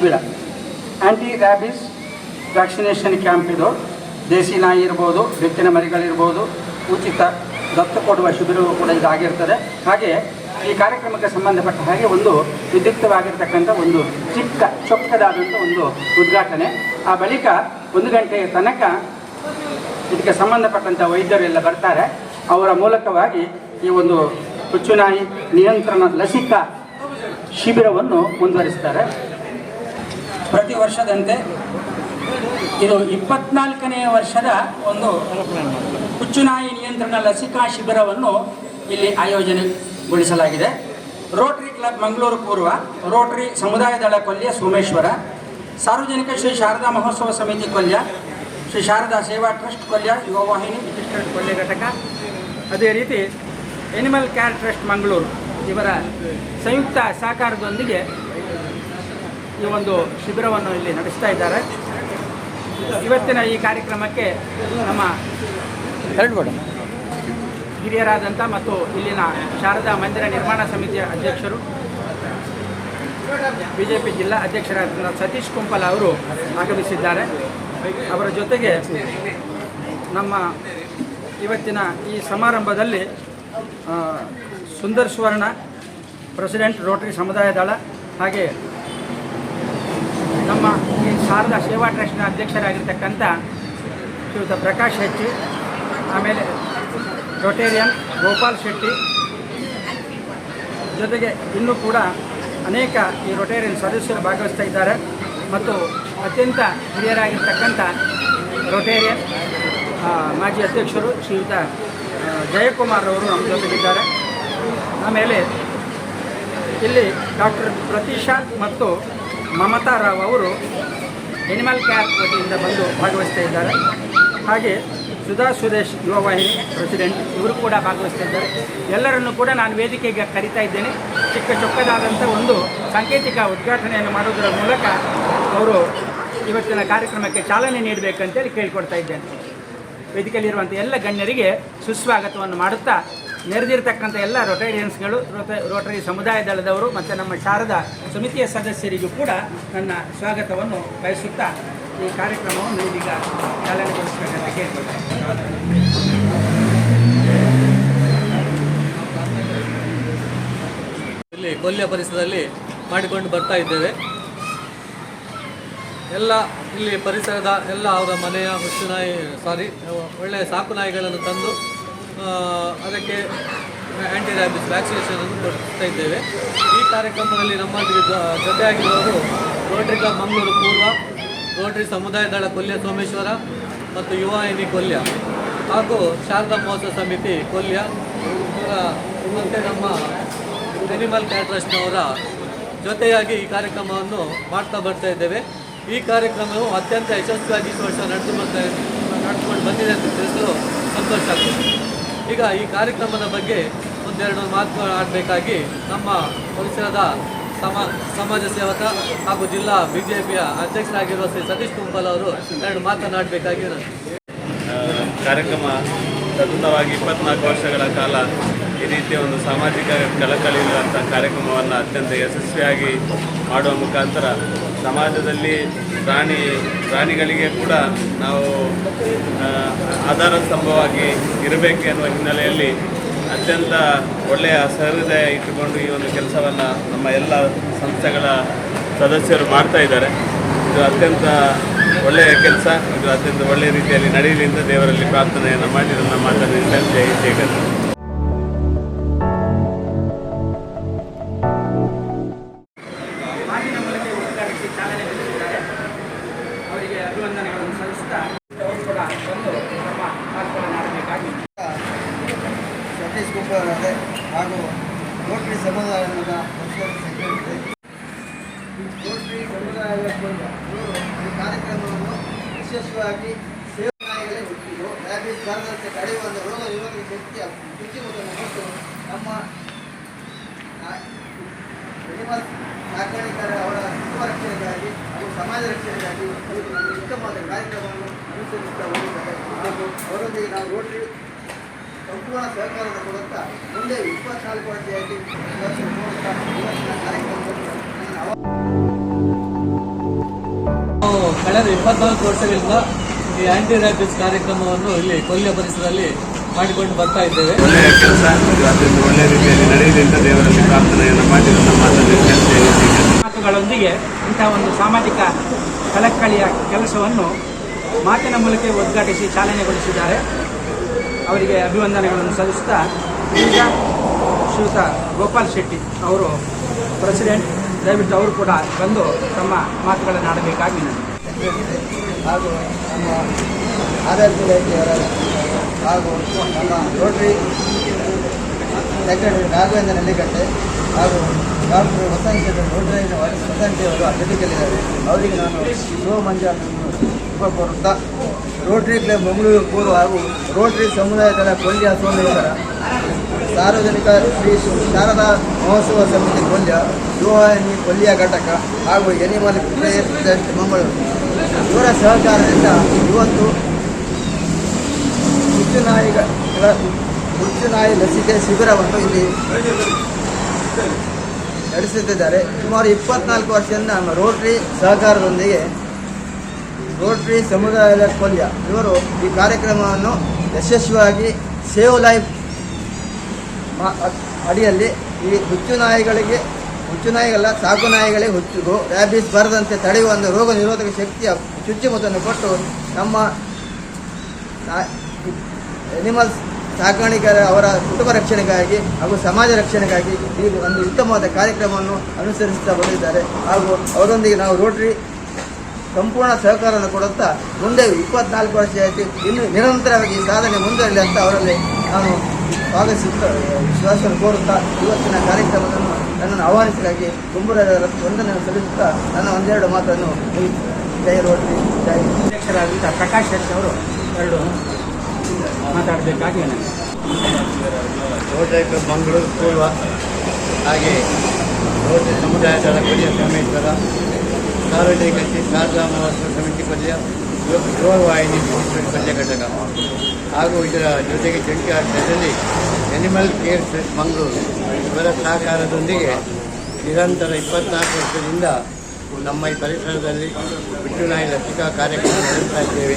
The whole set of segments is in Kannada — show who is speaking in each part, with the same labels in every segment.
Speaker 1: ಶಿಬಿರ ಆ್ಯಂಟಿ ರ್ಯಾಬಿಸ್ ವ್ಯಾಕ್ಸಿನೇಷನ್ ಕ್ಯಾಂಪ್ ಇದು. ದೇಸಿ ನಾಯಿ ಇರ್ಬೋದು, ಬೆಕ್ಕಿನ ಮರಿಗಳಿರ್ಬೋದು, ಉಚಿತ ದತ್ತು ಕೊಡುವ ಶಿಬಿರವೂ ಕೂಡ ಇದಾಗಿರ್ತದೆ. ಹಾಗೆ ಈ ಕಾರ್ಯಕ್ರಮಕ್ಕೆ ಸಂಬಂಧಪಟ್ಟ ಹಾಗೆ ಒಂದು ವಿದ್ಯುಕ್ತವಾಗಿರ್ತಕ್ಕಂಥ ಒಂದು ಚಿಕ್ಕ ಚೊಕ್ಕದಾದಂಥ ಒಂದು ಉದ್ಘಾಟನೆ. ಆ ಬಳಿಕ ಒಂದು ಗಂಟೆಯ ತನಕ ಇದಕ್ಕೆ ಸಂಬಂಧಪಟ್ಟಂಥ ವೈದ್ಯರೆಲ್ಲ ಬರ್ತಾರೆ. ಅವರ ಮೂಲಕವಾಗಿ ಈ ಒಂದು ಹುಚ್ಚುನಾಯಿ ನಿಯಂತ್ರಣ ಲಸಿಕಾ ಶಿಬಿರವನ್ನು ಮುಂದುವರಿಸ್ತಾರೆ. ಪ್ರತಿ ವರ್ಷದಂತೆ ಇದು ಇಪ್ಪತ್ನಾಲ್ಕನೆಯ ವರ್ಷದ ಒಂದು ಹುಚ್ಚುನಾಯಿ ನಿಯಂತ್ರಣ ಲಸಿಕಾ ಶಿಬಿರವನ್ನು ಇಲ್ಲಿ ಆಯೋಜನೆಗೊಳಿಸಲಾಗಿದೆ. ರೋಟರಿ ಕ್ಲಬ್ ಮಂಗಳೂರು ಪೂರ್ವ, ರೋಟರಿ ಸಮುದಾಯ ದಳ ಕೊಲ್ಯ, ಸೋಮೇಶ್ವರ, ಸಾರ್ವಜನಿಕ ಶ್ರೀ ಶಾರದಾ ಮಹೋತ್ಸವ ಸಮಿತಿ ಕೊಲ್ಯ, ಶ್ರೀ ಶಾರದಾ ಸೇವಾ ಟ್ರಸ್ಟ್ ಕೊಲ್ಯ ಯುವವಾಹಿನಿ ಕೊಲ್ಯ ಘಟಕ. ಅದೇ ರೀತಿ ಎನಿಮಲ್ ಕೇರ್ ಟ್ರಸ್ಟ್ ಮಂಗಳೂರು ಇವರ ಸಂಯುಕ್ತ ಸಹಕಾರದೊಂದಿಗೆ ಈ ಒಂದು ಶಿಬಿರವನ್ನು ಇಲ್ಲಿ ನಡೆಸ್ತಾ ಇದ್ದಾರೆ. ಇವತ್ತಿನ ಈ ಕಾರ್ಯಕ್ರಮಕ್ಕೆ ನಮ್ಮ ಹಿರಿಯರಾದಂಥ ಮತ್ತು ಇಲ್ಲಿನ ಶಾರದಾ ಮಂದಿರ ನಿರ್ಮಾಣ ಸಮಿತಿಯ ಅಧ್ಯಕ್ಷರು ಬಿ ಜೆ ಪಿ ಜಿಲ್ಲಾ ಅಧ್ಯಕ್ಷರಾದ ಸತೀಶ್ ಕುಂಪಲ್ ಅವರು ಆಗಮಿಸಿದ್ದಾರೆ. ಅವರ ಜೊತೆಗೆ ನಮ್ಮ ಇವತ್ತಿನ ಈ ಸಮಾರಂಭದಲ್ಲಿ ಸುಂದರ್ ಸುವರ್ಣ ಪ್ರೆಸಿಡೆಂಟ್ ರೋಟರಿ ಸಮುದಾಯ ದಳ ಹಾಗೆ ನಮ್ಮ ಈ ಶಾರದಾ ಸೇವಾ ಟ್ರಸ್ಟ್ನ ಅಧ್ಯಕ್ಷರಾಗಿರ್ತಕ್ಕಂಥ ಶ್ರೀಯುತ ಪ್ರಕಾಶ್ ಹೆಚ್ಚಿ ಆಮೇಲೆ ರೊಟೇರಿಯನ್ ಗೋಪಾಲ್ ಶೆಟ್ಟಿ ಜೊತೆಗೆ ಇನ್ನೂ ಕೂಡ ಅನೇಕ ಈ ರೊಟೇರಿಯನ್ ಸದಸ್ಯರು ಭಾಗವಹಿಸ್ತಾ ಇದ್ದಾರೆ. ಮತ್ತು ಅತ್ಯಂತ ಹಿರಿಯರಾಗಿರ್ತಕ್ಕಂಥ ರೊಟೇರಿಯನ್ ಮಾಜಿ ಅಧ್ಯಕ್ಷರು ಶ್ರೀಯುತ ಜಯಕುಮಾರ್ ಅವರು ನಮ್ಮ ಜೊತೆಗಿದ್ದಾರೆ. ಆಮೇಲೆ ಇಲ್ಲಿ ಡಾಕ್ಟರ್ ಪ್ರತಿಶಾಂತ್ ಮತ್ತು ಮಮತಾ ರಾವ್ ಅವರು ಎನಿಮಲ್ ಕ್ಯಾರ್ ವತಿಯಿಂದ ಬಂದು ಭಾಗವಹಿಸ್ತಾ ಇದ್ದಾರೆ. ಹಾಗೆ ಸುಧಾ ಸುರೇಶ್ ಯುವವಾಹಿನಿ ಪ್ರೆಸಿಡೆಂಟ್ ಇವರು ಕೂಡ ಭಾಗವಹಿಸ್ತಾ ಇದ್ದಾರೆ. ಎಲ್ಲರನ್ನು ಕೂಡ ನಾನು ವೇದಿಕೆಗೆ ಕರಿತಾ ಇದ್ದೇನೆ. ಚಿಕ್ಕ ಚೊಕ್ಕದಾದಂಥ ಒಂದು ಸಾಂಕೇತಿಕ ಉದ್ಘಾಟನೆಯನ್ನು ಮಾಡೋದರ ಮೂಲಕ ಅವರು ಇವತ್ತಿನ ಕಾರ್ಯಕ್ರಮಕ್ಕೆ ಚಾಲನೆ ನೀಡಬೇಕಂತೇಳಿ ಕೇಳಿಕೊಡ್ತಾ ಇದ್ದೇನೆ. ವೇದಿಕೆಯಲ್ಲಿರುವಂಥ ಎಲ್ಲ ಗಣ್ಯರಿಗೆ ಸುಸ್ವಾಗತವನ್ನು ಮಾಡುತ್ತಾ ನೆರೆದಿರ್ತಕ್ಕಂಥ ಎಲ್ಲ ರೊಟೇರಿಯನ್ಸ್ಗಳು, ರೋಟ, ರೋಟರಿ ಸಮುದಾಯ ದಳದವರು ಮತ್ತು ನಮ್ಮ ಶಾರದಾ ಸಮಿತಿಯ ಸದಸ್ಯರಿಗೂ ಕೂಡ ನನ್ನ ಸ್ವಾಗತವನ್ನು ಬಯಸುತ್ತಾ ಈ ಕಾರ್ಯಕ್ರಮವನ್ನು ಇದೀಗ ಚಾಲನೆಗೊಳಿಸಬೇಕಂತ
Speaker 2: ಇಲ್ಲಿ ಕೊಲ್ಯ ಪರಿಸರದಲ್ಲಿ ಮಾಡಿಕೊಂಡು ಬರ್ತಾ ಇದ್ದೇವೆ. ಎಲ್ಲ ಇಲ್ಲಿ ಪರಿಸರದ ಎಲ್ಲ ಅವರ ಮನೆಯ ಹುಚ್ಚು ನಾಯಿ ಸಾರಿ ಒಳ್ಳೆಯ ಸಾಕು ನಾಯಿಗಳನ್ನು ತಂದು ಅದಕ್ಕೆ ಆ್ಯಂಟಿ ರ್ಯಾಬಿಸ್ ವ್ಯಾಕ್ಸಿನೇಷನನ್ನು ಕೊಡ್ತಾ ಇದ್ದೇವೆ. ಈ ಕಾರ್ಯಕ್ರಮದಲ್ಲಿ ನಮ್ಮ ಜೊತೆಯಾಗಿರುವವರು ರೋಟ್ರಿ ಕ್ಲಬ್ ಮಂಗಳೂರು ಪೂರ್ವ ರೋಟ್ರಿ ಸಮುದಾಯ ದಳ ಕೊಲ್ಯ ಸೋಮೇಶ್ವರ ಮತ್ತು ಯುವ ಎನಿ ಕೊಲ್ಯ ಹಾಗೂ ಶಾರದಾ ಮಹೋತ್ಸವ ಸಮಿತಿ ಕೊಲ್ಯ ಮತ್ತು ನಮ್ಮ ಎನಿಮಲ್ ಕೇರ್ ಟ್ರಸ್ಟ್ನವರ ಜೊತೆಯಾಗಿ ಈ ಕಾರ್ಯಕ್ರಮವನ್ನು ಮಾಡ್ತಾ ಬರ್ತಾ ಇದ್ದೇವೆ. ಈ ಕಾರ್ಯಕ್ರಮವು ಅತ್ಯಂತ ಯಶಸ್ವಿಯಾಗಿ ಈ ವರ್ಷ ನಡೆದು ಬರ್ತಾ ನಡೆದುಕೊಂಡು ಬಂದಿದೆ ಅಂತ ತಿಳಿಸಲು ಸಂತೋಷ ಆಗ್ತದೆ. ಈಗ ಈ ಕಾರ್ಯಕ್ರಮದ ಬಗ್ಗೆ ಒಂದೆರಡು ಮಾತು ಆಡಬೇಕಾಗಿ ನಮ್ಮ ಪರಿಸರದ ಸಮಾ, ಸಮಾಜ ಸೇವಕ ಹಾಗೂ ಜಿಲ್ಲಾ ಬಿಜೆಪಿಯ ಅಧ್ಯಕ್ಷರಾಗಿರುವ ಶ್ರೀ ಸತೀಶ್ ಕುಂಬಲ್ ಅವರು ಎರಡು ಮಾತನಾಡಬೇಕಾಗಿ
Speaker 3: ಕಾರ್ಯಕ್ರಮ ಸತತವಾಗಿ ಇಪ್ಪತ್ನಾಲ್ಕು ವರ್ಷಗಳ ಕಾಲ ಈ ರೀತಿಯ ಒಂದು ಸಾಮಾಜಿಕ ಕಳಕಳಿರುವಂಥ ಕಾರ್ಯಕ್ರಮವನ್ನು ಅತ್ಯಂತ ಯಶಸ್ವಿಯಾಗಿ ಮಾಡುವ ಮುಖಾಂತರ ಸಮಾಜದಲ್ಲಿ ಪ್ರಾಣಿ ಪ್ರಾಣಿಗಳಿಗೆ ಕೂಡ ನಾವು ಆಧಾರ ಸ್ತಂಭವಾಗಿ ಇರಬೇಕು ಎನ್ನುವ ಹಿನ್ನೆಲೆಯಲ್ಲಿ ಅತ್ಯಂತ ಒಳ್ಳೆಯ ಸಹೃದಯ ಇಟ್ಟುಕೊಂಡು ಈ ಒಂದು ಕೆಲಸವನ್ನು ನಮ್ಮ ಎಲ್ಲ ಸಂಸ್ಥೆಗಳ ಸದಸ್ಯರು ಮಾಡ್ತಾ ಇದ್ದಾರೆ. ಇದು ಅತ್ಯಂತ ಒಳ್ಳೆಯ ಕೆಲಸ. ಇದು ಅತ್ಯಂತ ಒಳ್ಳೆಯ ರೀತಿಯಲ್ಲಿ ನಡೆಯಲಿ ಅಂತ ದೇವರಲ್ಲಿ ಪ್ರಾರ್ಥನೆಯನ್ನು ಮಾಡಿ ನನ್ನ ಮಾತನ್ನು ಜೈ ಜೈ
Speaker 4: ಸಮುದಾಯದ ಸೆಕ್ರೆಟರಿ ರೋಟರಿ ಸಮುದಾಯ ಈ ಕಾರ್ಯಕ್ರಮವನ್ನು ಯಶಸ್ವಿಯಾಗಿ ಸೇವೆ ನಾಯಿಗಳೇ ಹುಟ್ಟಿದ್ದು ರ್ಯಾಬಿಸ್ ಬಾರದಂತೆ ತಡೆಯುವ ಒಂದು ರೋಗ ನಿರೋಧಕ ಶಕ್ತಿಯ ಶುಚಿಮುಖವನ್ನು ಕೊಟ್ಟು ನಮ್ಮ ಅನಿಮಲ್ ಸಾಕಾಣಿಕರ ಅವರ ಕುಟುಂಬ ರಕ್ಷಣೆಗಾಗಿ ಹಾಗೂ ಸಮಾಜ ರಕ್ಷಣೆಗಾಗಿ ಇವತ್ತು ಒಂದು ಉತ್ತಮವಾದ ಕಾರ್ಯಕ್ರಮವನ್ನು ಅನುಸರಿಸುತ್ತಾ ಹೋಗಿದ್ದಾರೆ ಹಾಗೂ ಅವರೊಂದಿಗೆ ನಾವು ರೋಟರಿ ಸಂಪೂರ್ಣ ಸಹಕಾರದ ಮೂಲಕ ಮುಂದೆ ಇಪ್ಪತ್ನಾಲ್ಕು ವರ್ಷವಾಗಿ ವರ್ಷ ಮೂಲಕ ಇವತ್ತಿನ ಕಾರ್ಯಕ್ರಮವನ್ನು ನನ್ನ ಅವ-
Speaker 2: ನಾವು ಕಳೆದ ಇಪ್ಪತ್ನಾಲ್ಕು ವರ್ಷಗಳಿಂದ ಈ ಆಂಟಿ ರ್ಯಾಬಿಸ್ ಕಾರ್ಯಕ್ರಮವನ್ನು ಇಲ್ಲಿ ಕೊಲ್ಲಿಯ ಪರಿಸರದಲ್ಲಿ ಮಾಡಿಕೊಂಡು ಬರ್ತಾ ಇದ್ದೇವೆ.
Speaker 3: ಒಳ್ಳೆಯ ಕೆಲಸ ಅದರಿಂದ ಒಳ್ಳೆಯ ರೀತಿಯಲ್ಲಿ ನಡೆಯಲಿ ಅಂತ ದೇವರಲ್ಲಿ ಪ್ರಾರ್ಥನೆಯನ್ನು ಮಾಡಿ ನಮ್ಮ
Speaker 1: ಮಾತುಗಳೊಂದಿಗೆ ಇಂತಹ ಒಂದು ಸಾಮಾಜಿಕ ಕಳಕಳಿಯ ಕೆಲಸವನ್ನು ಮಾತಿನ ಮೂಲಕ ಉದ್ಘಾಟಿಸಿ ಚಾಲನೆಗೊಳಿಸಿದ್ದಾರೆ. ಅವರಿಗೆ ಅಭಿವಂದನೆಗಳನ್ನು ಸಲ್ಲಿಸುತ್ತಾ ಈಗ ಶ್ರೀಯುತ ಗೋಪಾಲ್ ಶೆಟ್ಟಿ ಅವರು ಪ್ರೆಸಿಡೆಂಟ್ ದಯವಿಟ್ಟು ಅವರು ಕೂಡ ಬಂದು ತಮ್ಮ ಮಾತುಗಳನ್ನು ಆಡಬೇಕಾಗಿ ವಿನಂತಿ.
Speaker 4: ಹಾಗೂ ನಮ್ಮ ಆಧಾರ್ ಇಲಾಖೆಯವರ ಹಾಗೂ ನಮ್ಮ ರೋಟರಿ ಸೆಕ್ರೆಟರಿ ರಾಘವೇಂದ್ರ ನೆಲ್ಲಿಕಟ್ಟೆ ಹಾಗೂ ಡಾಕ್ಟರ್ ವಸಂತ ರೋಟರಿ ವಸಂತಿಯವರು ಅತಿಥಿಗಳಿದ್ದಾರೆ ಅವರಿಗೆ ನಾನು ಶುಭ ಮಂಜಾನನ್ನು ಶುಭ ಕೋರುತ್ತಾ ರೋಟರಿ ಕ್ಲಬ್ ಮಂಗಳೂರು ಪೂರ್ವ ಹಾಗೂ ರೋಟರಿ ಸಮುದಾಯದ ಕೊಲ್ಯ ಸೋಮೇಶ್ವರ ಸಾರ್ವಜನಿಕ ಶ್ರೀ ಶಾರದಾ ಮಹೋತ್ಸವ ಸಮಿತಿ ಕೊಲ್ಯ ಯುವವಾಹಿನಿ ಕೊಲ್ಯ ಘಟಕ ಹಾಗೂ ಎನಿಮಲ್ ಪ್ಲೇಯರ್ ಮಂಗಳೂರು ಇವರ ಸಹಕಾರದಿಂದ ಇವತ್ತು ಹುಚ್ಚು ನಾಯಿಗಳ ಹುಚ್ಚು ನಾಯಿ ಲಸಿಕೆ ಶಿಬಿರವನ್ನು ಇಲ್ಲಿ ನಡೆಸುತ್ತಿದ್ದಾರೆ. ಸುಮಾರು ಇಪ್ಪತ್ನಾಲ್ಕು ವರ್ಷದಿಂದ ನಮ್ಮ ರೋಟ್ರಿ ಸಹಕಾರದೊಂದಿಗೆ ರೋಟ್ರಿ ಸಮುದಾಯದ ಕೊಲ್ಯ ಇವರು ಈ ಕಾರ್ಯಕ್ರಮವನ್ನು ಯಶಸ್ವಿಯಾಗಿ ಸೇವ್ ಲೈಫ್ ಅಡಿಯಲ್ಲಿ ಈ ಹುಚ್ಚು ನಾಯಿಗಳಿಗೆ ಹುಚ್ಚು ನಾಯಿಗಲ್ಲ, ಸಾಕು ನಾಯಿಗಳಿಗೆ ಹುಚ್ಚು ರ್ಯಾಬಿಸ್ ಬರದಂತೆ ತಡೆಯುವ ಒಂದು ರೋಗ ನಿರೋಧಕ ಶಕ್ತಿಯ ಚುಚ್ಚುಮದ್ದನ್ನು ಕೊಟ್ಟು ನಮ್ಮ ಎನಿಮಲ್ಸ್ ಸಾಕಾಣಿಕರ ಅವರ ಕುಟುಂಬ ರಕ್ಷಣೆಗಾಗಿ ಹಾಗೂ ಸಮಾಜ ರಕ್ಷಣೆಗಾಗಿ ಈ ಒಂದು ಉತ್ತಮವಾದ ಕಾರ್ಯಕ್ರಮವನ್ನು ಅನುಸರಿಸುತ್ತಾ ಬಂದಿದ್ದಾರೆ. ಹಾಗೂ ಅವರೊಂದಿಗೆ ನಾವು ರೋಟರಿ ಸಂಪೂರ್ಣ ಸಹಕಾರವನ್ನು ಕೊಡುತ್ತಾ ಮುಂದೆ ಇಪ್ಪತ್ನಾಲ್ಕು ವರ್ಷ ಆಯಿತು, ಇನ್ನು ನಿರಂತರವಾಗಿ ಸಾಧನೆ ಮುಂದುವರಲಿ ಅಂತ ಅವರಲ್ಲಿ ನಾನು ಸ್ವಾಗತಿಸುತ್ತಾ, ವಿಶ್ವಾಸವನ್ನು ಕೋರುತ್ತಾ ಇವತ್ತಿನ ಕಾರ್ಯಕ್ರಮವನ್ನು ನನ್ನನ್ನು ಆಹ್ವಾನಿಸಲಾಗಿ ಕುಂಬುರದ ವಂದನೆಯನ್ನು ಸಲ್ಲಿಸುತ್ತಾ ನನ್ನ ಒಂದೆರಡು ಮಾತನ್ನು ಜಯ ಜೈ ಜಯ
Speaker 1: ಅಧ್ಯಕ್ಷರಾದಂಥ ಪ್ರಕಾಶ್ ಶೆಟ್ಟಿ ಅವರು ಎರಡು ಮಾತಾಡಬೇಕಾಗಿ ನನಗೆ
Speaker 5: ರೋಟರಿ ಕ್ಲಬ್ ಮಂಗಳೂರು ಪೂರ್ವ ಹಾಗೆ ರೋಟರಿ ಸಮುದಾಯ ದಳ ಕೊಡಿಯ ಸಮೇಶ್ವರ ಸಾರ್ವಜನಿಕ ಸಮಿತಿ ಪದ್ಯ ಯುವವಾಹಿನಿ ಪಂಚ ಘಟಕ ಹಾಗೂ ಇದರ ಜೊತೆಗೆ ಜಂಟಿ ಆಶ್ರಯದಲ್ಲಿ ಎನಿಮಲ್ ಕೇರ್ ಟ್ರಸ್ಟ್ ಮಂಗಳೂರು. ಇವರ ಸಹಕಾರದೊಂದಿಗೆ ನಿರಂತರ ಇಪ್ಪತ್ನಾಲ್ಕು ವರ್ಷದಿಂದ ನಮ್ಮ ಈ ಪರಿಸರದಲ್ಲಿ ಬಿಟ್ಟುನಾಯಿ ಲಸಿಕಾ ಕಾರ್ಯಕ್ರಮ ನಡೆಸ್ತಾ ಇದ್ದೇವೆ.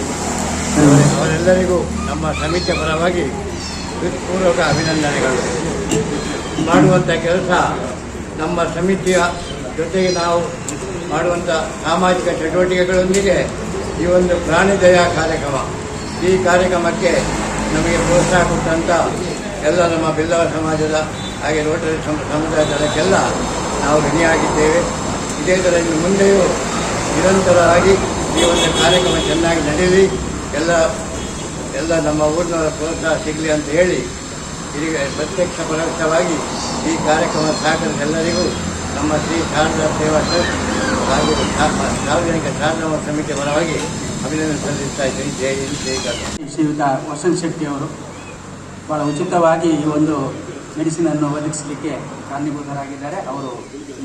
Speaker 5: ಅವರೆಲ್ಲರಿಗೂ ನಮ್ಮ ಸಮಿತಿಯ ಪರವಾಗಿ ಹೃತ್ಪೂರ್ವಕ ಅಭಿನಂದನೆಗಳು. ಮಾಡುವಂಥ ಕೆಲಸ ನಮ್ಮ ಸಮಿತಿಯ ಜೊತೆಗೆ ನಾವು ಮಾಡುವಂಥ ಸಾಮಾಜಿಕ ಚಟುವಟಿಕೆಗಳೊಂದಿಗೆ ಈ ಒಂದು ಪ್ರಾಣಿ ದಯಾ ಕಾರ್ಯಕ್ರಮ. ಈ ಕಾರ್ಯಕ್ರಮಕ್ಕೆ ನಮಗೆ ಪ್ರೋತ್ಸಾಹ ಕೊಟ್ಟಂಥ ಎಲ್ಲ ನಮ್ಮ ಬಿಲ್ಲವ ಸಮಾಜದ ಹಾಗೆ ರೋಟರಿ ಸಮ- ಸಮುದಾಯದಕ್ಕೆಲ್ಲ ನಾವು ಋಣಿಯಾಗಿದ್ದೇವೆ. ಇದೇ ಥರ ಇನ್ನು ಮುಂದೆಯೂ ನಿರಂತರವಾಗಿ ಈ ಒಂದು ಕಾರ್ಯಕ್ರಮ ಚೆನ್ನಾಗಿ ನಡೆಯಲಿ ಎಲ್ಲ ಎಲ್ಲ ನಮ್ಮ ಊರಿನವರ ಪ್ರೋತ್ಸಾಹ ಸಿಗಲಿ ಅಂತ ಹೇಳಿ ಈಗ ಪ್ರತ್ಯಕ್ಷ ಪರೋಕ್ಷವಾಗಿ ಈ ಕಾರ್ಯಕ್ರಮ ಸಾಕಿದ ಎಲ್ಲರಿಗೂ ನಮ್ಮ ಶ್ರೀ ಶಾರದಾ ಸೇವಾ ಟ್ರಸ್ಟ್ ಸಾರ್ವಜನಿಕ ಸಮಿತಿ ಪರವಾಗಿ ಅಭಿನಂದನೆ ಸಲ್ಲಿಸ್ತಾ ಇದ್ದೀನಿ ಜೈ ಹಿಂದ್ ಜೈ
Speaker 1: ಶ್ರೀಯುತ ವಸಂತ್ ಶೆಟ್ಟಿ ಅವರು ಭಾಳ ಉಚಿತವಾಗಿ ಈ ಒಂದು ಮೆಡಿಸಿನನ್ನು ಒದಗಿಸಲಿಕ್ಕೆ ಕಾರಣೀಭೂತರಾಗಿದ್ದಾರೆ. ಅವರು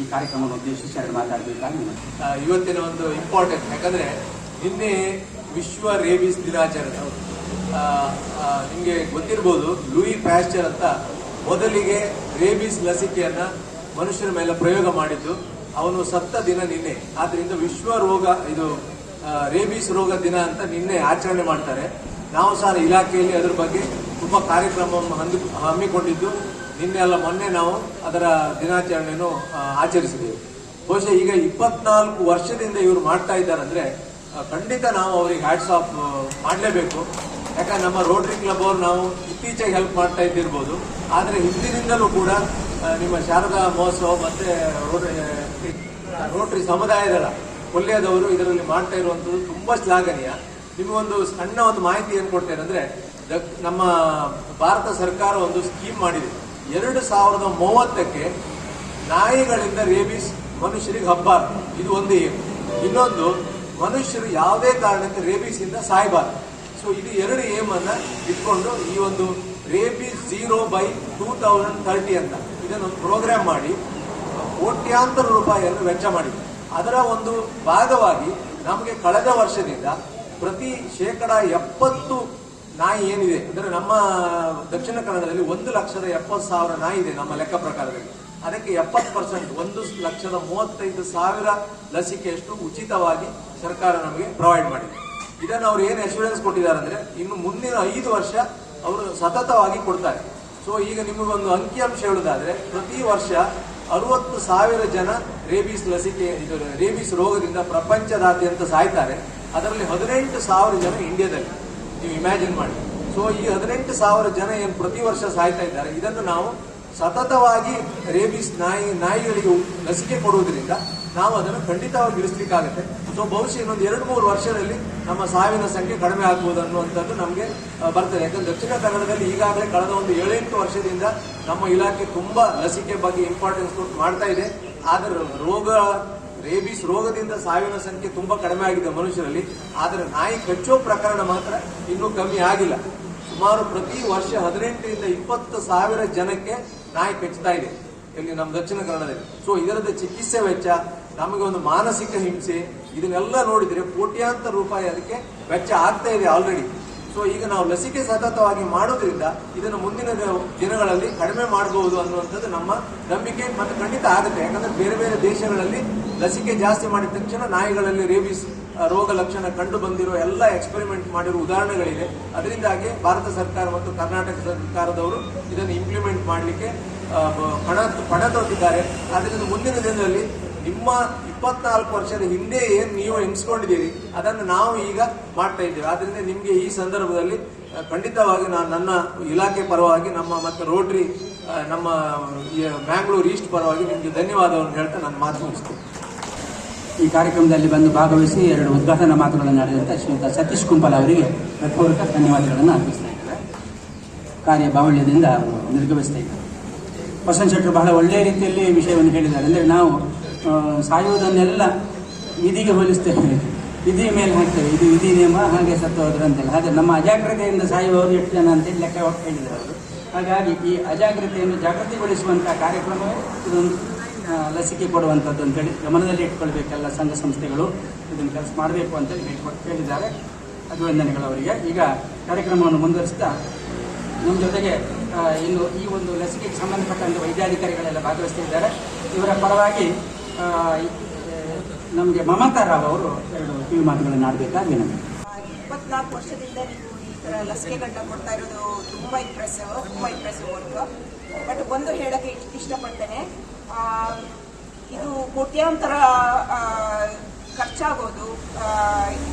Speaker 1: ಈ ಕಾರ್ಯಕ್ರಮವನ್ನು ಉದ್ದೇಶಿಸಿ ಎರಡು ಮಾತಾಡಬೇಕಾಗಿ
Speaker 6: ಇವತ್ತಿನ ಒಂದು ಇಂಪಾರ್ಟೆಂಟ್ ಯಾಕಂದ್ರೆ ನಿನ್ನೆ ವಿಶ್ವ ರೇಬಿಸ್ ದಿನಾಚರಣೆ. ನಿಮ್ಗೆ ಗೊತ್ತಿರ್ಬೋದು, ಲೂಯಿ ಪ್ಯಾಶ್ಚರ್ ಅಂತ ಮೊದಲಿಗೆ ರೇಬಿಸ್ ಲಸಿಕೆಯನ್ನ ಮನುಷ್ಯರ ಮೇಲೆ ಪ್ರಯೋಗ ಮಾಡಿದ್ದು. ಅವನು ಸತ್ತ ದಿನ ನಿನ್ನೆ. ಆದ್ರಿಂದ ವಿಶ್ವ ರೋಗ, ಇದು ರೇಬಿಸ್ ರೋಗ ದಿನ ಅಂತ ನಿನ್ನೆ ಆಚರಣೆ ಮಾಡ್ತಾರೆ. ನಾವು ಸಹ ಇಲಾಖೆಯಲ್ಲಿ ಅದರ ಬಗ್ಗೆ ತುಂಬಾ ಕಾರ್ಯಕ್ರಮವನ್ನು ಹಮ್ಮಿಕೊಂಡಿದ್ದು. ನಿನ್ನೆ ಅಲ್ಲ, ಮೊನ್ನೆ ನಾವು ಅದರ ದಿನಾಚರಣೆಯನ್ನು ಆಚರಿಸಿದ್ದೇವೆ ಬಹುಶಃ ಈಗ ಇಪ್ಪತ್ನಾಲ್ಕು ವರ್ಷದಿಂದ ಇವರು ಮಾಡ್ತಾ ಇದ್ದಾರೆ ಅಂದ್ರೆ ಖಂಡಿತ ನಾವು ಅವರಿಗೆ ಹ್ಯಾಟ್ಸ್ ಆಫ್ ಮಾಡಲೇಬೇಕು. ಯಾಕಂದ್ರೆ ನಮ್ಮ ರೋಟರಿ ಕ್ಲಬ್ ಅವರು ನಾವು ಇತ್ತೀಚೆಗೆ ಹೆಲ್ಪ್ ಮಾಡ್ತಾ ಇದ್ದಿರ್ಬೋದು. ಆದರೆ ಹಿಂದಿನಿಂದಲೂ ಕೂಡ ನಿಮ್ಮ ಶಾರದಾ ಮಹೋತ್ಸವ ಮತ್ತೆ ರೋಟರಿ ಸಮುದಾಯದಳ ಕೊಲ್ಯದವರು ಇದರಲ್ಲಿ ಮಾಡ್ತಾ ಇರುವಂಥದ್ದು ತುಂಬಾ ಶ್ಲಾಘನೀಯ. ನಿಮಗೊಂದು ಸಣ್ಣ ಒಂದು ಮಾಹಿತಿ ಏನು ಕೊಡ್ತೇನೆ ಅಂದ್ರೆ ನಮ್ಮ ಭಾರತ ಸರ್ಕಾರ ಒಂದು ಸ್ಕೀಮ್ ಮಾಡಿದೆ. ಎರಡು ಸಾವಿರದ ಮೂವತ್ತಕ್ಕೆ ನಾಯಿಗಳಿಂದ ರೇಬಿಸ್ ಮನುಷ್ಯರಿಗೆ ಹಬ್ಬಾರ್ದು ಇದು ಒಂದು ಏಮ್ ಇನ್ನೊಂದು, ಮನುಷ್ಯರು ಯಾವುದೇ ಕಾರಣಕ್ಕೆ ರೇಬಿಸ್ ಇಂದ ಸಾಯಬಾರ್ದು. ಸೊ ಇದು ಎರಡು ಏಮ್ ಅನ್ನ ಇಟ್ಕೊಂಡು ಈ ಒಂದು rabies zero by two thousand thirty ಅಂತ ಇದನ್ನು ಪ್ರೋಗ್ರಾಮ್ ಮಾಡಿ. ಕೋಟ್ಯಾಂತರ ರೂಪಾಯಿಯನ್ನು ವೆಚ್ಚ ಮಾಡಿದೆ ಅದರ ಒಂದು ಭಾಗವಾಗಿ ನಮಗೆ ಕಳೆದ ವರ್ಷದಿಂದ ಪ್ರತಿ ಶೇಕಡ ಎಪ್ಪತ್ತು ನಾಯಿ ಏನಿದೆ, ಅಂದ್ರೆ ನಮ್ಮ ದಕ್ಷಿಣ ಕನ್ನಡದಲ್ಲಿ ಒಂದು ಲಕ್ಷದ ಎಪ್ಪತ್ತು ಸಾವಿರ ನಾಯಿ ಇದೆ ನಮ್ಮ ಲೆಕ್ಕ ಪ್ರಕಾರದಲ್ಲಿ. ಅದಕ್ಕೆ ಎಪ್ಪತ್ತು ಪರ್ಸೆಂಟ್, ಒಂದು ಲಕ್ಷದ ಮೂವತ್ತೈದು ಸಾವಿರ ಲಸಿಕೆಯಷ್ಟು ಉಚಿತವಾಗಿ ಸರ್ಕಾರ ನಮಗೆ ಪ್ರೊವೈಡ್ ಮಾಡಿದೆ. ಇದನ್ನು ಅವ್ರು ಏನು ಅಶ್ಯೂರೆನ್ಸ್ ಕೊಟ್ಟಿದ್ದಾರೆ ಅಂದ್ರೆ, ಇನ್ನು ಮುಂದಿನ ಐದು ವರ್ಷ ಅವರು ಸತತವಾಗಿ ಕೊಡ್ತಾರೆ. ಸೊ ಈಗ ನಿಮಗೊಂದು ಅಂಕಿಅಂಶ ಹೇಳುವುದಾದರೆ ಪ್ರತಿ ವರ್ಷ ಅರವತ್ತು ಸಾವಿರ ಜನ ರೇಬೀಸ್ ಲಸಿಕೆ, ಇದು ರೇಬೀಸ್ ರೋಗದಿಂದ ಪ್ರಪಂಚದಾದ್ಯಂತ ಸಾಯ್ತಾರೆ. ಅದರಲ್ಲಿ ಹದಿನೆಂಟು ಸಾವಿರ ಜನ ಇಂಡಿಯಾದಲ್ಲಿ, ನೀವು ಇಮ್ಯಾಜಿನ್ ಮಾಡಿ. ಸೊ ಈ ಹದಿನೆಂಟು ಸಾವಿರ ಜನ ಏನು ಪ್ರತಿ ವರ್ಷ ಸಾಯ್ತಾ ಇದ್ದಾರೆ, ಇದನ್ನು ನಾವು ಸತತವಾಗಿ ರೇಬೀಸ್ ನಾಯಿ, ನಾಯಿಗಳಿಗೆ ಲಸಿಕೆ ಕೊಡುವುದರಿಂದ ನಾವು ಅದನ್ನು ಖಂಡಿತವಾಗಿ ಇಳಿಸ್ಲಿಕ್ಕಾಗುತ್ತೆ ಸೊ ಬಹುಶಃ ಇನ್ನೊಂದು ಎರಡು ಮೂರು ವರ್ಷದಲ್ಲಿ ನಮ್ಮ ಸಾವಿನ ಸಂಖ್ಯೆ ಕಡಿಮೆ ಆಗ್ಬೋದು ಅನ್ನುವಂಥದ್ದು ನಮಗೆ ಬರ್ತದೆ. ಯಾಕಂದ್ರೆ ದಕ್ಷಿಣ ಕನ್ನಡದಲ್ಲಿ ಈಗಾಗಲೇ ಕಳೆದ ಒಂದು ಏಳೆಂಟು ವರ್ಷದಿಂದ ನಮ್ಮ ಇಲಾಖೆ ತುಂಬ ಲಸಿಕೆ ಬಗ್ಗೆ ಇಂಪಾರ್ಟೆನ್ಸ್ ಕೊಟ್ಟು ಮಾಡ್ತಾ ಇದೆ. ಆದರೆ ರೋಗ ರೇಬಿಸ್ ರೋಗದಿಂದ ಸಾವಿನ ಸಂಖ್ಯೆ ತುಂಬಾ ಕಡಿಮೆ ಆಗಿದೆ ಮನುಷ್ಯರಲ್ಲಿ. ಆದರೆ ನಾಯಿ ಕಚ್ಚೋ ಪ್ರಕರಣ ಮಾತ್ರ ಇನ್ನೂ ಕಮ್ಮಿ ಆಗಿಲ್ಲ. ಸುಮಾರು ಪ್ರತಿ ವರ್ಷ ಹದಿನೆಂಟರಿಂದ ಇಪ್ಪತ್ತು ಸಾವಿರ ಜನಕ್ಕೆ ನಾಯಿ ಕಚ್ಚುತ್ತಾ ಇದೆ ಇಲ್ಲಿ ನಮ್ಮ ದಕ್ಷಿಣ ಕನ್ನಡದಲ್ಲಿ. ಸೊ ಇದರದ ಚಿಕಿತ್ಸೆ ವೆಚ್ಚ, ನಮಗೆ ಒಂದು ಮಾನಸಿಕ ಹಿಂಸೆ ಇದನ್ನೆಲ್ಲ ನೋಡಿದ್ರೆ ಕೋಟ್ಯಾಂತರ ರೂಪಾಯಿ ಅದಕ್ಕೆ ವೆಚ್ಚ ಆಗ್ತಾ ಇದೆ ಆಲ್ರೆಡಿ ಸೊ ಈಗ ನಾವು ಲಸಿಕೆ ಸತತವಾಗಿ ಮಾಡೋದ್ರಿಂದ ಇದನ್ನು ಮುಂದಿನ ದಿನಗಳಲ್ಲಿ ಕಡಿಮೆ ಮಾಡಬಹುದು ಅನ್ನುವಂಥದ್ದು ನಮ್ಮ ನಂಬಿಕೆ ಮತ್ತು ಖಂಡಿತ ಆಗುತ್ತೆ. ಯಾಕಂದ್ರೆ ಬೇರೆ ಬೇರೆ ದೇಶಗಳಲ್ಲಿ ಲಸಿಕೆ ಜಾಸ್ತಿ ಮಾಡಿದ ತಕ್ಷಣ ನಾಯಿಗಳಲ್ಲಿ ರೇಬಿಸ್ ರೋಗ ಲಕ್ಷಣ ಕಂಡು ಬಂದಿರೋ ಎಲ್ಲ ಎಕ್ಸ್ಪೆರಿಮೆಂಟ್ ಮಾಡಿರೋ ಉದಾಹರಣೆಗಳಿದೆ. ಅದರಿಂದಾಗಿ ಭಾರತ ಸರ್ಕಾರ ಮತ್ತು ಕರ್ನಾಟಕ ಸರ್ಕಾರದವರು ಇದನ್ನು ಇಂಪ್ಲಿಮೆಂಟ್ ಮಾಡಲಿಕ್ಕೆ ಪಣ ಪಣ ತೊಟ್ಟಿದ್ದಾರೆ. ಆದ್ದರಿಂದ ಮುಂದಿನ ದಿನದಲ್ಲಿ ನಿಮ್ಮ ಇಪ್ಪತ್ನಾಲ್ಕು ವರ್ಷದ ಹಿಂದೆ ಏನು ನೀವು ಎಣಿಸ್ಕೊಂಡಿದ್ದೀರಿ, ಅದನ್ನು ನಾವು ಈಗ ಮಾಡ್ತಾ ಇದ್ದೇವೆ. ಆದ್ದರಿಂದ ನಿಮಗೆ ಈ ಸಂದರ್ಭದಲ್ಲಿ ಖಂಡಿತವಾಗಿ ನಾನು ನನ್ನ ಇಲಾಖೆ ಪರವಾಗಿ, ನಮ್ಮ ಮತ್ತು ರೋಟ್ರಿ ನಮ್ಮ ಮ್ಯಾಂಗ್ಳೂರು ಈಸ್ಟ್ ಪರವಾಗಿ ನಿಮಗೆ ಧನ್ಯವಾದವನ್ನು ಹೇಳ್ತಾ ನಾನು ಮಾತು ಮುಗಿಸ್ತೇನೆ.
Speaker 1: ಈ ಕಾರ್ಯಕ್ರಮದಲ್ಲಿ ಬಂದು ಭಾಗವಹಿಸಿ ಎರಡು ಉದ್ಘಾಟನಾ ಮಾತುಗಳನ್ನು ನಡೆದಂಥ ಶ್ರೀಯುತ ಸತೀಶ್ ಕುಂಪಲ್ ಅವರಿಗೆ ಹೃತ್ಪೂರ್ವಕ ಧನ್ಯವಾದಗಳನ್ನು ಅರ್ಪಿಸ್ತಾ ಇದ್ದಾರೆ ಕಾರ್ಯ ಬಾಹುಳ್ಯದಿಂದ ನಿರ್ಗಮಿಸ್ತಾ ಇದ್ದಾರೆ. ವಸಂತ ಶೆಟ್ಟರು ಬಹಳ ಒಳ್ಳೆಯ ರೀತಿಯಲ್ಲಿ ವಿಷಯವನ್ನು ಹೇಳಿದ್ದಾರೆ. ಅಂದರೆ ನಾವು ಸಾಯುವುದನ್ನೆಲ್ಲ ವಿಧಿಗೆ ಹೋಲಿಸ್ತೇವೆ. ವಿಧಿ ಮೇಲೆ ಹಾಕ್ತೇವೆ. ಇದು ವಿಧಿ ನಿಯಮ, ಹಾಗೆ ಸತ್ತು ಹೋದ್ರು ಅಂತೆಲ್ಲ. ಹಾಗೆ ನಮ್ಮ ಅಜಾಗ್ರತೆಯಿಂದ ಸಾಯುವವರು ಎಷ್ಟು ಜನ ಅಂತೇಳಿ ಲೆಕ್ಕ ಹೇಳಿದರು ಅವರು. ಹಾಗಾಗಿ ಈ ಅಜಾಗ್ರತೆಯನ್ನು ಜಾಗೃತಿಗೊಳಿಸುವಂಥ ಕಾರ್ಯಕ್ರಮವೇ ಇದೊಂದು ಲಸಿಕೆ ಕೊಡುವಂಥದ್ದು ಅಂತೇಳಿ ಗಮನದಲ್ಲಿ ಇಟ್ಕೊಳ್ಬೇಕೆಲ್ಲ ಸಂಘ ಸಂಸ್ಥೆಗಳು. ಇದನ್ನು ಕೆಲಸ ಮಾಡಬೇಕು ಅಂತೇಳಿ ಹೇಳ್ಕೊಟ್ಟು ಹೇಳಿದ್ದಾರೆ. ಅಭಿವಂದನೆಗಳು ಅವರಿಗೆ. ಈಗ ಕಾರ್ಯಕ್ರಮವನ್ನು ಮುಂದುವರಿಸ್ತಾ, ನಮ್ಮ ಜೊತೆಗೆ ಇನ್ನು ಈ ಒಂದು ಲಸಿಕೆಗೆ ಸಂಬಂಧಪಟ್ಟಂತೆ ವೈದ್ಯಾಧಿಕಾರಿಗಳೆಲ್ಲ ಭಾಗವಹಿಸ್ತಿದ್ದಾರೆ. ಇವರ ಪರವಾಗಿ ನಮಗೆ ಮಮತಾ ರಾವ್ ಅವರು ಎರಡು ಮಾತುಗಳನ್ನು ಆಡಬೇಕಾಗಿ ನಮಗೆ
Speaker 7: ಇಪ್ಪತ್ನಾಲ್ಕು ವರ್ಷದಿಂದ ನೀವು ಈ ಥರ ಲಸಿಕೆಗಳನ್ನ ಕೊಡ್ತಾ ಇರೋದು ತುಂಬ ಇಂಪ್ರೆಸಿವ್ ತುಂಬ ಇಂಪ್ರೆಸಿವ್ ವರ್ಕ್ ಬಟ್ ಒಂದು ಹೇಳಕ್ಕೆ ಇಷ್ಟ- ಇಷ್ಟಪಡ್ತೇನೆ ಇದು ಕೋಟ್ಯಾಂತರ ಖರ್ಚಾಗೋದು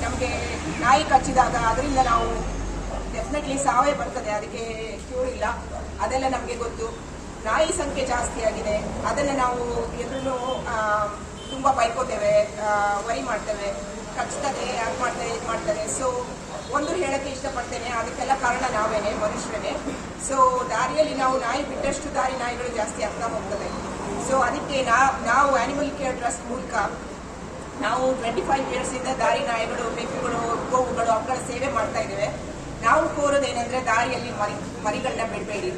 Speaker 7: ನಮಗೆ ನಾಯಿ ಕಚ್ಚಿದಾಗ ಅದರಿಂದ ನಾವು ಡೆಫಿನೆಟ್ಲಿ ಸಾವೇ ಬರ್ತದೆ, ಅದಕ್ಕೆ ಕ್ಯೂರ್ ಇಲ್ಲ. ಅದೆಲ್ಲ ನಮಗೆ ಗೊತ್ತು. ನಾಯಿ ಸಂಖ್ಯೆ ಜಾಸ್ತಿ ಆಗಿದೆ. ಅದನ್ನು ನಾವು ಎಲ್ಲರೂ ತುಂಬ ಬೈಕೋತೇವೆ ವರಿ ಮಾಡ್ತೇವೆ. ಕಚ್ತದೆ ಅದು ಮಾಡ್ತಾರೆ ಇದು ಮಾಡ್ತಾರೆ? ಸೊ ಒಂದು ಹೇಳಕ್ಕೆ ಇಷ್ಟಪಡ್ತೇನೆ, ಅದಕ್ಕೆಲ್ಲ ಕಾರಣ ನಾವೇನೆ, ಮನುಷ್ಯರೇ. ಸೊ ದಾರಿಯಲ್ಲಿ ನಾವು ನಾಯಿ ಬಿಟ್ಟಷ್ಟು ದಾರಿ ನಾಯಿಗಳು ಜಾಸ್ತಿ ಆಗ್ತಾ ಹೋಗ್ತದೆ ಸೊ ಅದಕ್ಕೆ ನಾವು ನಾವು ಆನಿಮಲ್ ಕೇರ್ ಟ್ರಸ್ಟ್ ಮೂಲಕ ನಾವು ಟ್ವೆಂಟಿ ಫೈವ್ ಇಯರ್ಸ್ ಇಂದ ದಾರಿ ನಾಯಿಗಳು, ಬೆಕ್ಕುಗಳು, ಗೋವುಗಳು ಅವುಗಳ ಸೇವೆ ಮಾಡ್ತಾ ಇದ್ದೇವೆ. ನಾವು ಕೋರೋದೇನೆಂದ್ರೆ ದಾರಿಯಲ್ಲಿ ಮರಿ, ಮರಿಗಳನ್ನ ಬಿಡಬೇಡಿ.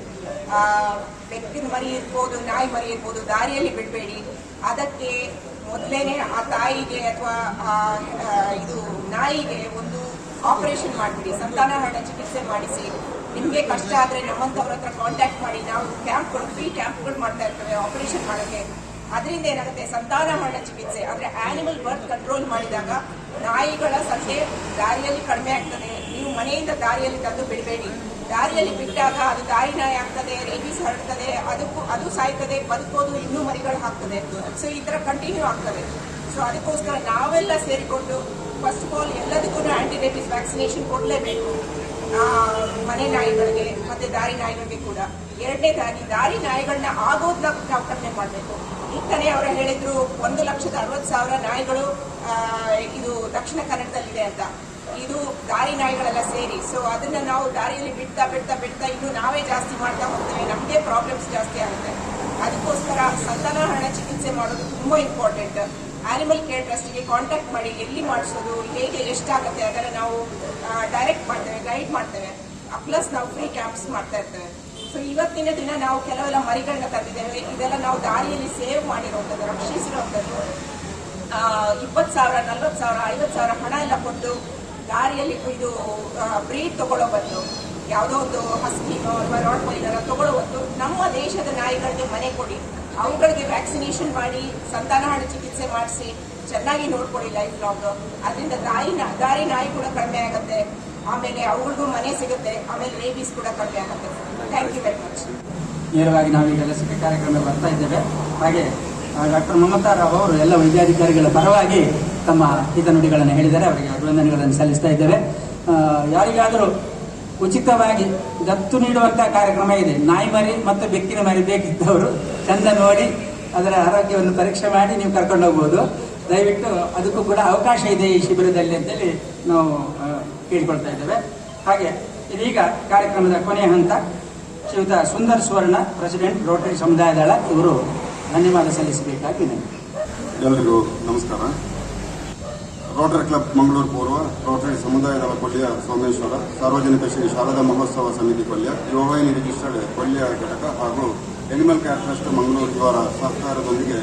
Speaker 7: ಬೆಕ್ಕಿನ ಮರಿ ಇರ್ಬೋದು, ನಾಯಿ ಮರಿ ಇರ್ಬೋದು, ದಾರಿಯಲ್ಲಿ ಬಿಡಬೇಡಿ. ಅದಕ್ಕೆ ಮೊದಲೇನೆ ಆ ತಾಯಿಗೆ ಅಥವಾ ಇದು ನಾಯಿಗೆ ಒಂದು ಆಪರೇಷನ್ ಮಾಡಿಬಿಡಿ, ಸಂತಾನಹರಣ ಚಿಕಿತ್ಸೆ ಮಾಡಿಸಿ. ನಿಮಗೆ ಕಷ್ಟ ಆದರೆ ನಮ್ಮಂಥವ್ರ ಹತ್ರ ಕಾಂಟ್ಯಾಕ್ಟ್ ಮಾಡಿ. ನಾವು ಕ್ಯಾಂಪ್ಗಳು ಫ್ರೀ ಕ್ಯಾಂಪ್ಗಳು ಮಾಡ್ತಾ ಇರ್ತೇವೆ ಆಪರೇಷನ್ ಮಾಡೋಕ್ಕೆ. ಅದರಿಂದ ಏನಾಗುತ್ತೆ? ಸಂತಾನಹರಣ ಚಿಕಿತ್ಸೆ, ಅಂದರೆ ಆನಿಮಲ್ ಬರ್ತ್ ಕಂಟ್ರೋಲ್ ಮಾಡಿದಾಗ ನಾಯಿಗಳ ಸಂಖ್ಯೆ ದಾರಿಯಲ್ಲಿ ಕಡಿಮೆ ಆಗ್ತದೆ. ಮನೆಯಿಂದ ದಾರಿಯಲ್ಲಿ ತಂದು ಬಿಡಬೇಡಿ. ದಾರಿಯಲ್ಲಿ ಬಿಟ್ಟಾಗ ಅದು ದಾರಿ ನಾಯಿ ಆಗ್ತದೆ ರೇಬೀಸ್ ಹರಡ್ತದೆ ಅದಕ್ಕೂ ಅದು ಸಾಯ್ತದೆ, ಬದುಕೋದು ಇನ್ನೂ ಮರಿಗಳು ಹಾಕ್ತದೆ. ಸೊ ಈ ಥರ ಕಂಟಿನ್ಯೂ ಆಗ್ತದೆ. ಸೊ ಅದಕ್ಕೋಸ್ಕರ ನಾವೆಲ್ಲ ಸೇರಿಕೊಂಡು ಫಸ್ಟ್ ಆಫ್ ಆಲ್ ಎಲ್ಲದಕ್ಕೂ ಆಂಟಿ ರೇಬೀಸ್ ವ್ಯಾಕ್ಸಿನೇಷನ್ ಕೊಡಲೇಬೇಕು ಮನೆ ನಾಯಿಗಳಿಗೆ ಮತ್ತು ದಾರಿ ನಾಯಿಗಳಿಗೆ ಕೂಡ. ಎರಡನೇದಾಗಿ ದಾರಿ ನಾಯಿಗಳನ್ನ ಆಗೋದನ್ನ ನಾವು ಕಡಿಮೆ ಮಾಡಬೇಕು. ಈಗ ತಾನೇ ಅವರು ಹೇಳಿದ್ರು, ಒಂದು ಲಕ್ಷದ ಅರವತ್ತು ಸಾವಿರ ನಾಯಿಗಳು ಇದು ದಕ್ಷಿಣ ಕನ್ನಡದಲ್ಲಿದೆ ಅಂತ. ಇದು ದಾರಿ ನಾಯಿಗಳೆಲ್ಲ ಸೇರಿ. ಸೊ ಅದನ್ನ ನಾವು ದಾರಿಯಲ್ಲಿ ಬಿಡ್ತಾ ಬಿಡ್ತಾ ಬಿಡ್ತಾ ಇನ್ನು ನಾವೇ ಜಾಸ್ತಿ ಮಾಡ್ತಾ ಹೋಗ್ತೀವಿ. ನಮಗೆ ಪ್ರಾಬ್ಲಮ್ಸ್ ಜಾಸ್ತಿ ಆಗುತ್ತೆ. ಅದಕ್ಕೋಸ್ಕರ ಸಂತಾನ ಹಣ ಚಿಕಿತ್ಸೆ ಮಾಡೋದು ತುಂಬಾ ಇಂಪಾರ್ಟೆಂಟ್ ಆನಿಮಲ್ ಕೇರ್ ಟ್ರಸ್ಟ್ಗೆ ಕಾಂಟ್ಯಾಕ್ಟ್ ಮಾಡಿ ಎಲ್ಲಿ ಮಾಡಿಸೋದು, ಹೇಗೆ ಎಷ್ಟಾಗುತ್ತೆ, ಅದನ್ನು ನಾವು ಡೈರೆಕ್ಟ್ ಮಾಡ್ತೇವೆ ಗೈಡ್ ಮಾಡ್ತೇವೆ. ಪ್ಲಸ್ ನಾವು ಫ್ರೀ ಕ್ಯಾಂಪ್ಸ್ ಮಾಡ್ತಾ ಇರ್ತೇವೆ. ಸೊ ಇವತ್ತಿನ ದಿನ ನಾವು ಕೆಲವೆಲ್ಲ ಮರಿಗಳನ್ನ ತಂದಿದ್ದೇವೆ. ಇದೆಲ್ಲ ನಾವು ದಾರಿಯಲ್ಲಿ ಸೇವ್ ಮಾಡಿರುವಂಥದ್ದು ರಕ್ಷಿಸಿರುವಂಥದ್ದು ಇಪ್ಪತ್ತು ಸಾವಿರ, ನಲ್ವತ್ತು ಸಾವಿರ, ಐವತ್ತು ಸಾವಿರ ಹಣ ಎಲ್ಲ ಕೊಟ್ಟು ದಾರಿಯಲ್ಲಿ ಇದು ಬ್ರೀಡ್ ತಗೊಳ್ಳೋ ಬದಲು ಯಾವುದೋ ಒಂದು ಹಸ್ಕಿನೋ ಅಥವಾ ರಾಡ್ ಮೈಲರ ತಗೊಳ್ಳೋ ಬಂದು, ನಮ್ಮ ದೇಶದ ನಾಯಿಗಳಿಗೆ ಮನೆ ಕೊಡಿ. ಅವುಗಳಿಗೆ ವ್ಯಾಕ್ಸಿನೇಷನ್ ಮಾಡಿ ಸಂತಾನಹಾರ ಚಿಕಿತ್ಸೆ ಮಾಡಿಸಿ, ಚೆನ್ನಾಗಿ ನೋಡ್ಕೊಳ್ಳಿ ಲೈಫ್ ಲಾಂಗ್ ಅದರಿಂದ ದಾರಿ ನಾ- ದಾರಿ ನಾಯಿ ಕೂಡ ಕಡಿಮೆ ಆಗುತ್ತೆ. ಆಮೇಲೆ ಅವ್ರಿಗೂ ಮನೆ ಸಿಗುತ್ತೆ. ಆಮೇಲೆ ರೇಬೀಸ್ ಕೂಡ ಕಡಿಮೆ ಆಗುತ್ತೆ. ಥ್ಯಾಂಕ್ ಯು ವೆರಿ ಮಚ್
Speaker 1: ನೇರವಾಗಿ ನಾವೀಗ ಲಸಿಕೆ ಕಾರ್ಯಕ್ರಮ ಬರ್ತಾ ಇದ್ದೇವೆ. ಹಾಗೆ ಡಾಕ್ಟರ್ ಮಮತಾ ರಾವ್ ಅವರು ಎಲ್ಲ ವೈದ್ಯಾಧಿಕಾರಿಗಳ ಪರವಾಗಿ ತಮ್ಮ ಹಿತನುಡಿಗಳನ್ನು ಹೇಳಿದ್ದಾರೆ. ಅವರಿಗೆ ಅಭಿನಂದನೆಗಳನ್ನು ಸಲ್ಲಿಸ್ತಾ ಇದ್ದೇವೆ. ಯಾರಿಗಾದರೂ ಉಚಿತವಾಗಿ ದತ್ತು ನೀಡುವಂತಹ ಕಾರ್ಯಕ್ರಮ ಇದೆ, ನಾಯಿ ಮರಿ ಮತ್ತು ಬೆಕ್ಕಿನ ಮರಿ ಬೇಕಿದ್ದವರು ಚಂದ ನೋಡಿ ಅದರ ಆರೋಗ್ಯವನ್ನು ಪರೀಕ್ಷೆ ಮಾಡಿ ನೀವು ಕರ್ಕೊಂಡು ಹೋಗ್ಬೋದು. ದಯವಿಟ್ಟು ಅದಕ್ಕೂ ಕೂಡ ಅವಕಾಶ ಇದೆ ಈ ಶಿಬಿರದಲ್ಲಿ ಅಂತೇಳಿ ನಾವು ಕೇಳಿಕೊಳ್ತಾ ಇದ್ದೇವೆ. ಹಾಗೆ ಇದೀಗ ಕಾರ್ಯಕ್ರಮದ ಕೊನೆಯ ಹಂತ ಶ್ರೀಯುತ ಸುಂದರ್ ಸುವರ್ಣ ಪ್ರೆಸಿಡೆಂಟ್ ರೋಟರಿ ಸಮುದಾಯದಳ ಇವರು ಧನ್ಯವಾದ ಸಲ್ಲಿಸಬೇಕಾಗಿ
Speaker 8: ಎಲ್ರಿಗೂ ನಮಸ್ಕಾರ. ರೋಟರಿ ಕ್ಲಬ್ ಮಂಗಳೂರು ಪೂರ್ವ ರೋಟರಿ ಸಮುದಾಯದ ಕೊಲ್ಲಿಯ ಸೋಮೇಶ್ವರ, ಸಾರ್ವಜನಿಕ ಶ್ರೀ ಶಾರದಾ ಮಹೋತ್ಸವ ಸಮಿತಿ ಕೊಲ್ಯ ಯುವವಾಹಿನಿ ರಿಜಿಸ್ಟರ್ಡ್ ಕೊಲ್ಲಿಯ ಘಟಕ ಹಾಗೂ ಎನಿಮಲ್ ಕೇರ್ ಟ್ರಸ್ಟ್ ಮಂಗಳೂರು ಇವರ ಸರ್ಕಾರದೊಂದಿಗೆ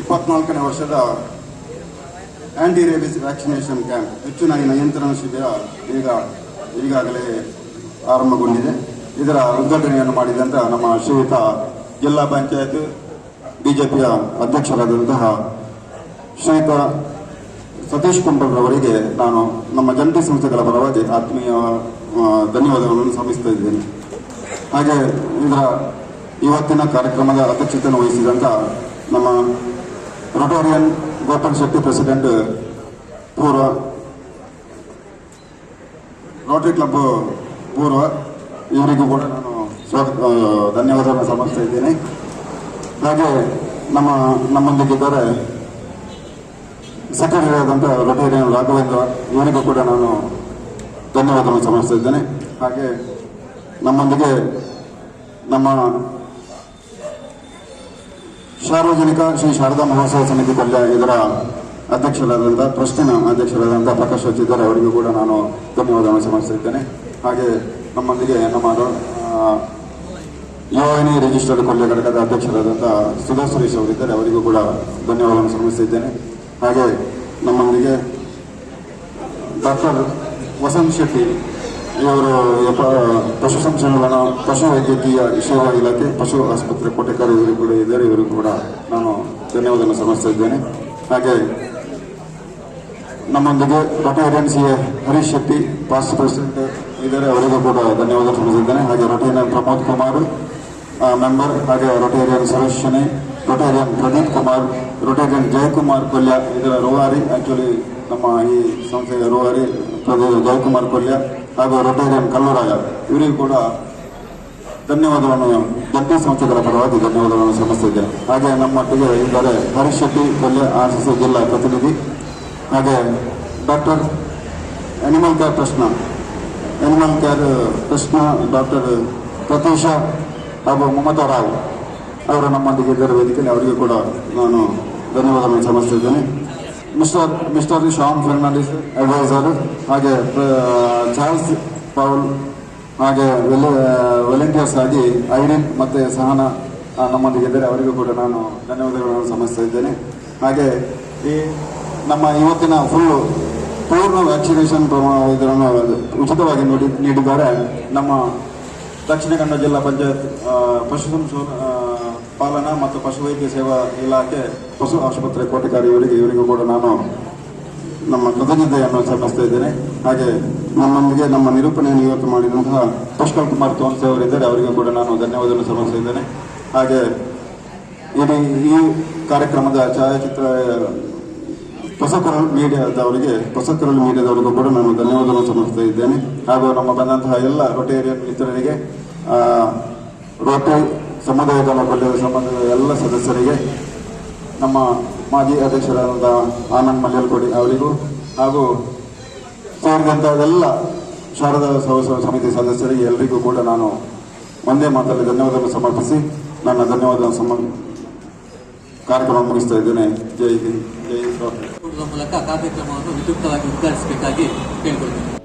Speaker 8: ಇಪ್ಪತ್ನಾಲ್ಕನೇ ವರ್ಷದ ಆಂಟಿ ರೇಬಿಸ್ ವ್ಯಾಕ್ಸಿನೇಷನ್ ಕ್ಯಾಂಪ್ ಹೆಚ್ಚು ನಾಯಿ ನಿಯಂತ್ರಣ ಶಿಬಿರ ಈಗ ಈಗಾಗಲೇ ಆರಂಭಗೊಂಡಿದೆ. ಇದರ ಉದ್ಘಾಟನೆಯನ್ನು ಮಾಡಿದಂತಹ ನಮ್ಮ ಶ್ರೀಯುತ ಜಿಲ್ಲಾ ಪಂಚಾಯತ್ ಬಿಜೆಪಿಯ ಅಧ್ಯಕ್ಷರಾದಂತಹ ಶ್ರೀಯುತ ಸತೀಶ್ ಕುಂಬಳರವರಿಗೆ ನಾನು ನಮ್ಮ ಜಂಟಿ ಸಂಸ್ಥೆಗಳ ಪರವಾಗಿ ಆತ್ಮೀಯ ಧನ್ಯವಾದಗಳನ್ನು ಸಮಿಸ್ತಾ ಇದ್ದೇನೆ. ಹಾಗೆ ಇದರ ಇವತ್ತಿನ ಕಾರ್ಯಕ್ರಮದ ಅಧ್ಯಕ್ಷತೆಯನ್ನು ವಹಿಸಿದಂಥ ನಮ್ಮ ರೊಟೋರಿಯನ್ ಗೋಪಾಲ್ ಶೆಟ್ಟಿ ಪ್ರೆಸಿಡೆಂಟ್ ಪೂರ್ವ ರೋಟರಿ ಕ್ಲಬ್ ಪೂರ್ವ, ಇವರಿಗೂ ಕೂಡ ನಾನು ಧನ್ಯವಾದವನ್ನು ಸಮರ್ಪಿಸ್ತಾ ಇದ್ದೀನಿ. ಹಾಗೆ ನಮ್ಮ ನಮ್ಮೊಂದಿಗಿದ್ದಾರೆ ಸೆಕ್ರೆಟರಿ ಆದಂಥ ರೊಟೇರಿಯನ್ ರಾಘವೇಂದ್ರ ಇವರಿಗೂ ಕೂಡ ನಾನು ಧನ್ಯವಾದವನ್ನು ಸಮರ್ಪಿಸ್ತಾ ಇದ್ದೇನೆ. ಹಾಗೆ ನಮ್ಮೊಂದಿಗೆ ನಮ್ಮ ಸಾರ್ವಜನಿಕ ಶ್ರೀ ಶಾರದಾ ಮಹೋತ್ಸವ ಸಮಿತಿ ಕಲ್ಯ ಇದರ ಅಧ್ಯಕ್ಷರಾದಂಥ ಟ್ರಸ್ಟಿನ ಅಧ್ಯಕ್ಷರಾದಂಥ ಪ್ರಕಾಶ್ ಇದ್ದಾರೆ ಅವರಿಗೂ ಕೂಡ ನಾನು ಧನ್ಯವಾದವನ್ನು ಸಮರ್ಪಿಸ್ತಾ ಇದ್ದೇನೆ. ಹಾಗೆ ನಮ್ಮೊಂದಿಗೆ ನಮ್ಮ ಯುವವಾಹಿನಿ ರಿಜಿಸ್ಟರ್ಡ್ ಕೊಳ್ಳೆ ಘಟಕದ ಅಧ್ಯಕ್ಷರಾದಂಥ ಸುಧಾ ಸುರೇಶ್ ಅವರಿದ್ದಾರೆ. ಅವರಿಗೂ ಕೂಡ ಧನ್ಯವಾದವನ್ನು ಸಲ್ಲಿಸುತ್ತಿದ್ದೇನೆ. ಹಾಗೆ ನಮ್ಮೊಂದಿಗೆ ಡಾಕ್ಟರ್ ವಸಂತ್ ಶೆಟ್ಟಿ ಇವರು ಪಶು ಸಂಶೋಧನಾ, ಪಶು ವೈದ್ಯಕೀಯ ಸೇವಾ ಇಲಾಖೆ, ಪಶು ಆಸ್ಪತ್ರೆ ಕೋಟೆಕಾರ ಇವರು ಕೂಡ ಇದ್ದಾರೆ. ಇವರು ಕೂಡ ನಾನು ಧನ್ಯವಾದವನ್ನು ಇದ್ದೇನೆ ಹಾಗೆ ನಮ್ಮೊಂದಿಗೆ Rotarian C A Harish Shetty, past president ಇದ್ದಾರೆ. ಅವರಿಗೂ ಕೂಡ ಧನ್ಯವಾದ ಸಲ್ಲಿಸಿದ್ದೇನೆ ಹಾಗೆ ರೊಟೇರಿಯನ್ ಪ್ರಮೋದ್ ಕುಮಾರ್ ಮೆಂಬರ್ ಹಾಗೆ Rotarian Suresh Shani Rotarian Pradeep Kumar Rotarian Jayakumar Kolya ಇದರ ರೂವಾರಿ ಆಕ್ಚುಲಿ ನಮ್ಮ ಈ ಸಂಸ್ಥೆಯ ರೂವಾರಿ ಪ್ರದೀಪ್ ಜಯಕುಮಾರ್ ಕೊಲ್ಯ ಹಾಗೂ ರೊಟೇರಿಯನ್ ಕಲ್ಲೂರಾಯ ಇವರಿಗೂ ಕೂಡ ಧನ್ಯವಾದವನ್ನು ಜಂಟಿ ಸಂಸ್ಥೆಗಳ ಪರವಾಗಿ ಧನ್ಯವಾದಗಳನ್ನು ಸಮರ್ಪಿಸಿದ್ದೇನೆ ಹಾಗೆ ನಮ್ಮೊಟ್ಟಿಗೆ ಇದ್ದಾರೆ Harish Shetty Kolya R C C ಜಿಲ್ಲಾ ಪ್ರತಿನಿಧಿ, ಹಾಗೆ ಡಾಕ್ಟರ್ ಅನಿಮಲ್ ಕೇರ್ ಟ್ರಸ್ಟ್ನ ಅನಿಮಲ್ ಕೇರ್ ಟ್ರಸ್ಟ್ನ ಡಾಕ್ಟರ್ ಪ್ರತೀಶಾ ಹಾಗೂ ಮಮತಾ ರಾವ್ ಅವರು ನಮ್ಮೊಂದಿಗೆ ಇದ್ದಾರೆ ವೇದಿಕೆಯಲ್ಲಿ, ಅವರಿಗೆ ಕೂಡ ನಾನು ಧನ್ಯವಾದಗಳನ್ನು ಸಮರ್ಪಿಸಿದ್ದೇನೆ mister mister Shyam Fernandes adviser ಹಾಗೆ ಚಾರ್ಲ್ಸ್ ಪೌಲ್ ಹಾಗೆ ವಾಲಂಟಿಯರ್ಸ್ ಆಗಿ ಐಡಿನ್ ಮತ್ತೆ ಸಹನ ನಮ್ಮೊಂದಿಗೆ ಇದ್ದಾರೆ. ಅವರಿಗೂ ಕೂಡ ನಾನು ಧನ್ಯವಾದಗಳನ್ನು ಸಮಸ್ತಾ ಇದ್ದೇನೆ ಹಾಗೆ ಈ ನಮ್ಮ ಇವತ್ತಿನ ಫುಲ್ ಪೂರ್ಣ ವ್ಯಾಕ್ಸಿನೇಷನ್ ಇದನ್ನು ಉಚಿತವಾಗಿ ನೋಡಿ, ನೀಡಿದ್ದಾರೆ ನಮ್ಮ ದಕ್ಷಿಣ ಕನ್ನಡ ಜಿಲ್ಲಾ ಪಂಚಾಯತ್ ಪಶುಸಂಶೋಧ ಪಶು ಸಂಶೋಧ ಪಾಲನಾ ಮತ್ತು ಪಶುವೈದ್ಯ ಸೇವಾ ಇಲಾಖೆ ಪಶು ಆಸ್ಪತ್ರೆ ಕೋಟೆಕಾರಿ ಇವರಿಗೆ ಇವರಿಗೂ ಕೂಡ ನಾನು ನಮ್ಮ ಕೃತಜ್ಞತೆಯನ್ನು ಸಲ್ಲಿಸ್ತಾ ಇದ್ದೇನೆ. ಹಾಗೆ ನಮ್ಮೊಂದಿಗೆ ನಮ್ಮ ನಿರೂಪಣೆಯನ್ನು ಇವತ್ತು ಮಾಡಿದಂತಹ ಪುಷ್ಕಲ್ ಕುಮಾರ್ ತೋನ್ಸೆ ಅವರಿದ್ದಾರೆ. ಅವರಿಗೂ ಕೂಡ ನಾನು ಧನ್ಯವಾದವನ್ನು ಸಲ್ಲಿಸ್ತಾ ಇದ್ದೇನೆ. ಹಾಗೆ ಇಡೀ ಈ ಕಾರ್ಯಕ್ರಮದ ಛಾಯಾಚಿತ್ರ ಹೊಸಕರಲ್ ಮೀಡಿಯಾದವರಿಗೆ ಹೊಸಕರಲ್ ಮೀಡಿಯಾದವರಿಗೂ ಕೂಡ ನಾನು ಧನ್ಯವಾದವನ್ನು ಸಮರ್ಪಿಸ್ತಾ ಇದ್ದೇನೆ. ಹಾಗೂ ನಮ್ಮ ಬಂದಂತಹ ಎಲ್ಲ ರೊಟೇರಿಯನ್ ಮಿತ್ರರಿಗೆ ರೋಟರಿ ಸಮುದಾಯದ ಕಲ್ಯಾಣ ಸಂಬಂಧದ ಎಲ್ಲ ಸದಸ್ಯರಿಗೆ, ನಮ್ಮ ಮಾಜಿ ಅಧ್ಯಕ್ಷರಾದ ಆನಂದ್ ಮಲ್ಯಲ್ಕೋಡಿ ಅವರಿಗೂ ಹಾಗೂ ಸೇರಿದಂಥ ಎಲ್ಲ ಶಾರದಾ ಸಹೋತ್ಸವ ಸಮಿತಿ ಸದಸ್ಯರಿಗೆ ಎಲ್ಲರಿಗೂ ಕೂಡ ನಾನು ಒಂದೇ ಮಾತಲ್ಲಿ ಧನ್ಯವಾದವನ್ನು ಸಮರ್ಪಿಸಿ, ನನ್ನ ಧನ್ಯವಾದ ಸಮ ಕಾರ್ಯಕ್ರಮ ಮುಗಿಸ್ತಾ ಇದ್ದೇನೆ ಜೈ ಹಿಂದ್ ಜೈ
Speaker 2: ಮೂಲಕ ಕಾರ್ಯಕ್ರಮವನ್ನು ವಿದ್ಯುಕ್ತವಾಗಿ ಉದ್ಘಾಟಿಸಬೇಕಾಗಿ ಕೇಳಿಕೊಳ್ತೇನೆ.